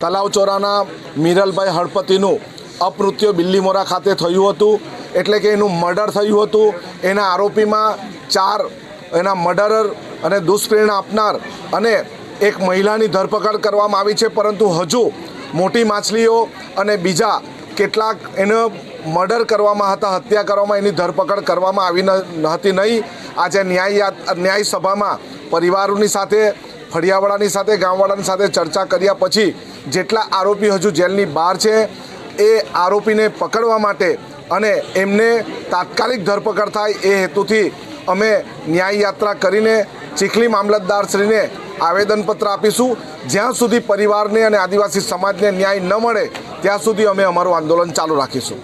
તલાવચોરાના મિરલભાઈ હળપતિનું અપમૃત્યુ બિલ્લીમોરા ખાતે થયું હતું. એટલે કે એનું મર્ડર થયું હતું. એના આરોપીમાં ચાર એના મર્ડરર અને દુષ્પ્રેરણા આપનાર અને એક મહિલાની ધરપકડ કરવામાં આવી છે. પરંતુ હજુ મોટી માછલીઓ અને બીજા કેટલાક એનો મર્ડર કરવામાં હતા, હત્યા કરવામાં, એની ધરપકડ કરવામાં આવી ન, હતી નહીં. આજે ન્યાય ન્યાય સભામાં પરિવારોની સાથે ફળિયાવાળાની સાથે, ગામવાળાની સાથે ચર્ચા કર્યા પછી જેટલા આરોપી હજુ જેલની બહાર છે, એ આરોપીને પકડવા માટે અને એમને તાત્કાલિક ધરપકડ થાય એ હેતુથી અમે ન્યાય યાત્રા કરીને ચીખલી મામલતદારશ્રીને આવેદનપત્ર આપીશું. જ્યાં સુધી પરિવારને અને આદિવાસી સમાજને ન્યાય ન મળે, ત્યાં સુધી અમે અમારું આંદોલન ચાલુ રાખીશું.